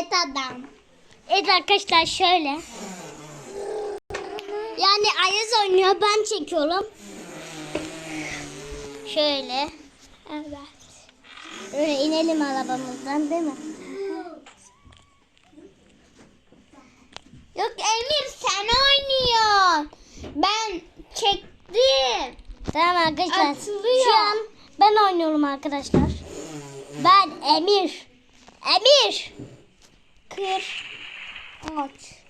et adam. Evet arkadaşlar şöyle. Yani Ayaz oynuyor ben çekiyorum. Şöyle. Evet. Öyle inelim arabamızdan değil mi? Yok Emir sen oynuyorsun. Ben çektim. Tamam arkadaşlar. Atılıyor. Şu an ben oynuyorum arkadaşlar. Ben Emir. Emir. Kır. Aç.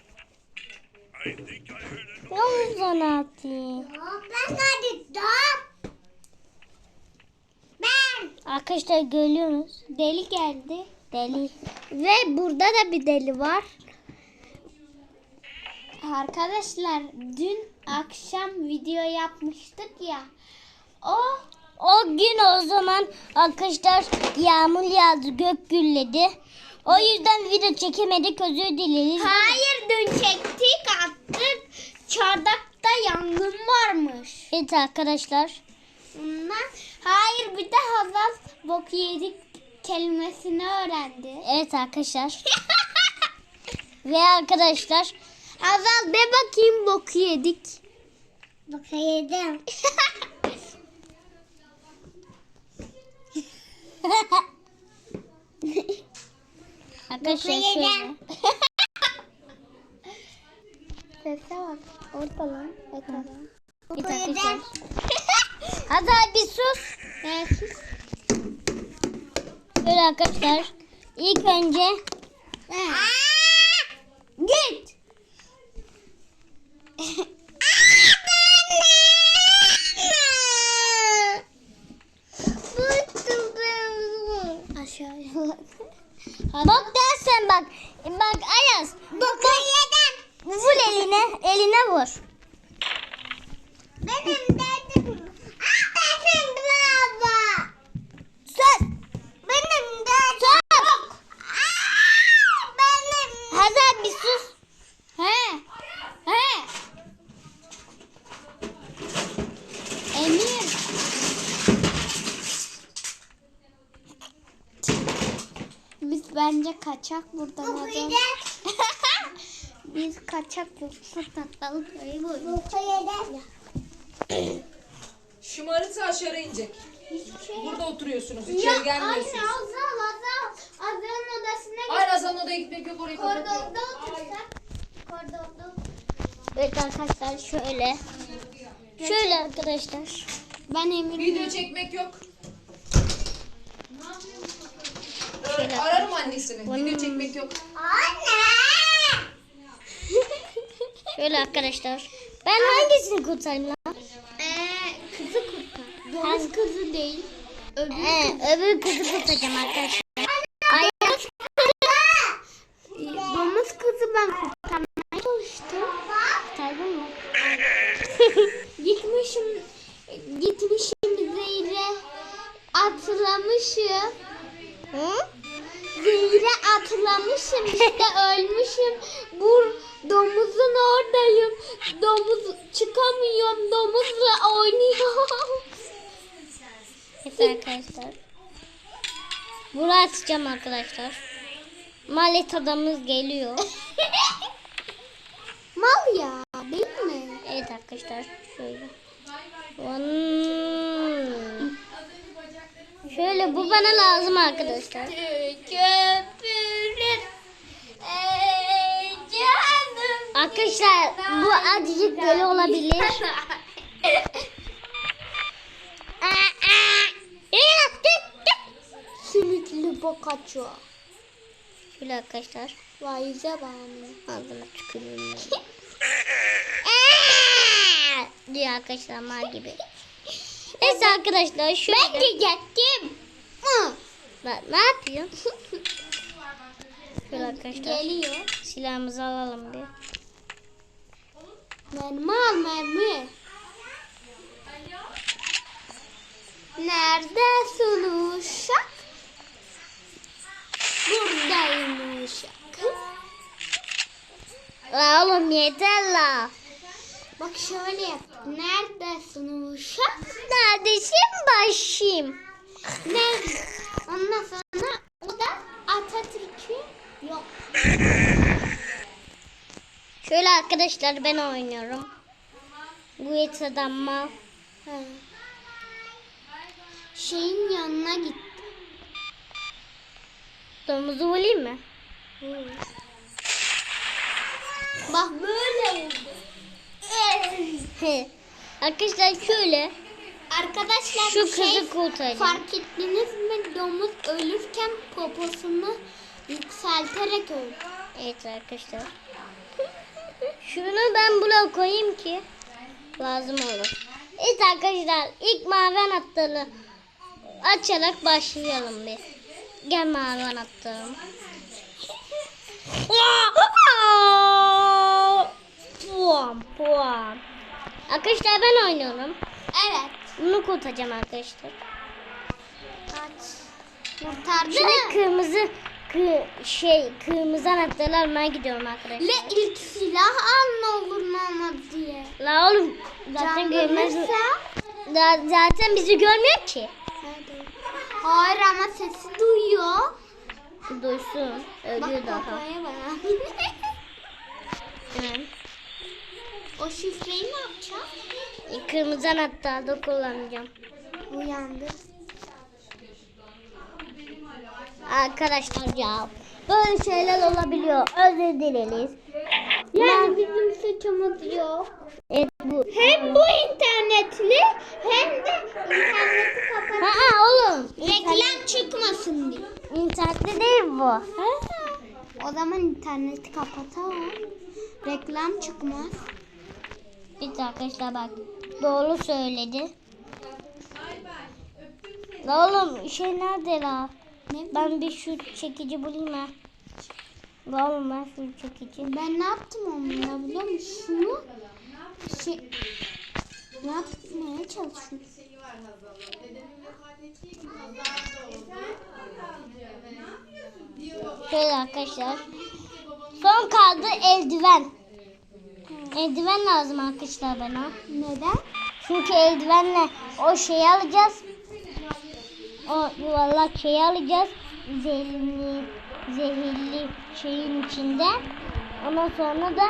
Yalnız ona atayım. Ben Ben. Arkadaşlar görüyorsunuz. Deli geldi. Deli. Ve burada da bir deli var. Arkadaşlar dün akşam video yapmıştık ya. O O gün o zaman arkadaşlar yağmur yağdı, gök gürledi. O yüzden video çekemedik, özür dileriz. hayır dün çektik attık. Çardakta yangın varmış. Evet arkadaşlar. Ondan hayır bir de Hazal bok yedik kelimesini öğrendi. Evet arkadaşlar. Ve arkadaşlar Hazal de bakayım bok yedik. Bak yedim. arkadaşlar şöyle. Sese bak. Orada lan. Adam. Evet arkadaşlar. Hadi bir sus. Ne sus? Şöyle arkadaşlar. İlk önce Git. Aşağıya bak. bak dersen bak. Bak Ayaz. Boku yedim. Vur eline. Eline vur. Benim dedim. Ah benim bravo. Sus. Benim dedim. Sus. Ah benim. Hazal bir sus. He. He. Emir. Biz bence kaçak buradan adam. Biz kaçak yoksa tatlı köyü Şımarırsa aşağı inecek. Şey Burada oturuyorsunuz. Ya İçeri anne gelmiyorsunuz. Azal Azal. Azal'ın odasına git. Hayır Hasan'ın odaya gitmek yok orayı. Koridorda otursak. Koridorda otur. Evet arkadaşlar şöyle. Şöyle arkadaşlar. Ben Emir'im. Video çekmek yok. Şöyle. Ararım annesini. Video çekmek yok. Anne. Şöyle arkadaşlar. Ben hangisini kurtarayım lan? Ee, kızı kurtar. Domuz kızı değil. Öbür Ee, öbür kızı kurtaracağım arkadaşlar. Ayaz. Domuz kızı ben kurtarmaya çalıştım. Kurtardın mı? Gitmişim, gitmişim zehre atlamışım. Hı? Zehre atlamışım işte ölmüşüm. Bu domuzun oradayım. Domuz çıkamıyorum. Domuzla oynuyorum. Evet arkadaşlar. Buraya atacağım arkadaşlar. Malet adamımız geliyor. Mal ya değil mi? Evet arkadaşlar şöyle. Hmm. Şöyle bu bana lazım arkadaşlar. Arkadaşlar bu azıcık deli olabilir. Sümüklü bokaço. Şöyle arkadaşlar. Vaize bağlı. Ağzına tükürüyorum. Diyor arkadaşlar mal gibi. Neyse arkadaşlar şöyle. Ben diyecektim. Bak, ne yapıyorsun? Şöyle arkadaşlar. Geliyor. Silahımızı alalım bir. Mermi al mermi. Neredesin uşak? Buradayım uşak. La oğlum yeter la. Bak şöyle yap. Neredesin uşak? Neredesin başım? Nerede? Ondan sonra o da Atatürk'ü yok. Şöyle arkadaşlar ben oynuyorum. Bu et adam mal. Şeyin yanına git. Domuzu bulayım mı? Bak böyle oldu. Arkadaşlar şöyle Arkadaşlar şu şey kızı kurtaracağım. fark ettiniz mi? Domuz ölürken poposunu yükselterek öldü. Evet arkadaşlar. Şunu ben buraya koyayım ki lazım olur. Evet arkadaşlar ilk mavi anahtarı açarak başlayalım biz. Gel mavi anahtarım. Puan puan. Arkadaşlar ben oynuyorum. Evet. Bunu kurtaracağım arkadaşlar. Kaç. Kurtardı Şimdi mı? kırmızı kı, şey kırmızı anahtarı almaya gidiyorum arkadaşlar. Le ilk silah al ne olur ne olmaz diye. La oğlum zaten Can görmez. Da- zaten bizi görmüyor ki. Hadi. Hayır ama sesi duyuyor. Duysun. Ölüyor Bak daha. bak. Evet. o şifreyi ne yapacağız? Kırmızı anahtarı da kullanacağım. Uyandı. Arkadaşlar ya böyle şeyler olabiliyor. Özür dileriz. Yani bizim suçumuz yok. Evet bu. Hem bu internetli hem de interneti kapat. Ha, ha oğlum. Reklam çıkmasın diye. İnternette değil bu. O zaman interneti kapatalım. Reklam çıkmaz. Bir arkadaşlar bak. Doğru söyledi. La oğlum şey nerede la? Ne? Ben bir şu çekici bulayım ha. La oğlum ben şu çekici. Ben ne yaptım onunla biliyor musun? Şunu şey ne yapmaya çalışıyorum? Şöyle arkadaşlar. Son kaldı eldiven. Eldiven lazım arkadaşlar bana. Neden? Çünkü eldivenle o şeyi alacağız. O yuvarlak şeyi alacağız. Zehirli, zehirli şeyin içinde. Ondan sonra da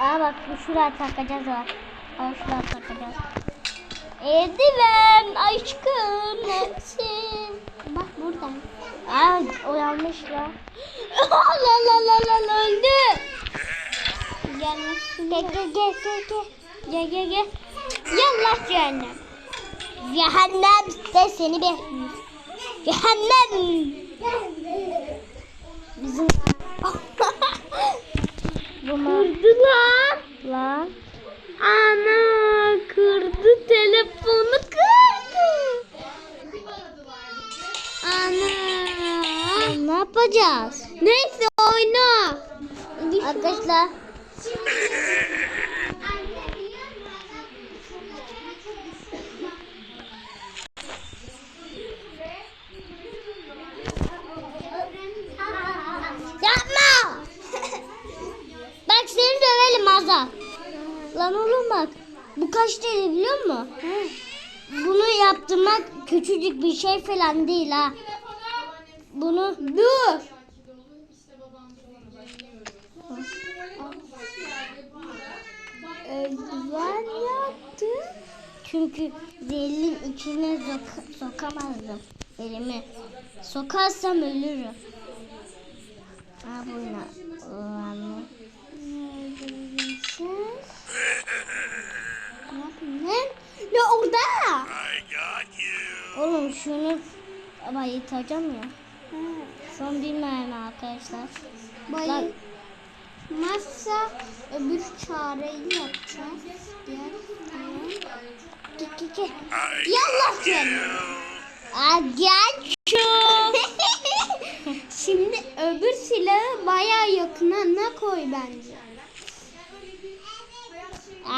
aa bak şuraya takacağız bak. Aa şuraya takacağız. Eldiven aşkım neredesin? Bak buradan. Aa o yanlış la. la la la la la öldü. Gelmesin. Gel gel gel gel gel. Gel gel gel. Yallah cehennem. Cehennem de seni bekliyor. Cehennem. Bizim. Kırdı lan. Lan. Ana kırdı telefonu kırdı. Ana. Ne yapacağız? Neyse oyna. Arkadaşlar Yapma! bak seni dövelim Azal. Lan oğlum bak. Bu kaç TL biliyor musun? Bunu yaptırmak küçücük bir şey falan değil ha. Bunu dur. Eldiven yaptı. Çünkü zelin içine sok- sokamazdım elimi. Sokarsam ölürüm. Ha bu ne? Ulan. Ne? Ne orada? Oğlum şunu bayıltacağım ya. Son bir mermi arkadaşlar. Bayılmazsa öbür çareyi yapacağız. Diğer. Gel gel gel. Yallah seni. Aa, gel. Şimdi öbür silahı bayağı yakınına koy bence.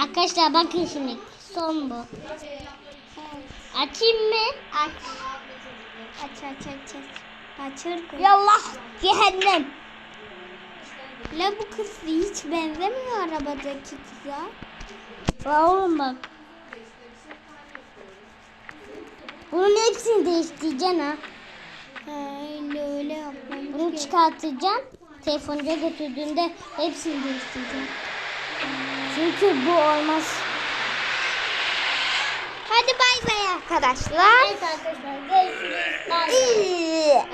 Arkadaşlar bakın şimdi. Son bu. Açayım mı? Aç. Aç aç aç aç. Açır koy. Yallah cehennem. La bu kız hiç benzemiyor arabadaki kıza. Aa, oğlum bak. Bunun hepsini değiştireceksin ha. Öyle öyle yapmam Bunu çıkartacağım. telefoncuya götürdüğünde hepsini değiştireceğim. Çünkü bu olmaz. Hadi bay bay arkadaşlar. Evet arkadaşlar görüşürüz. Bye.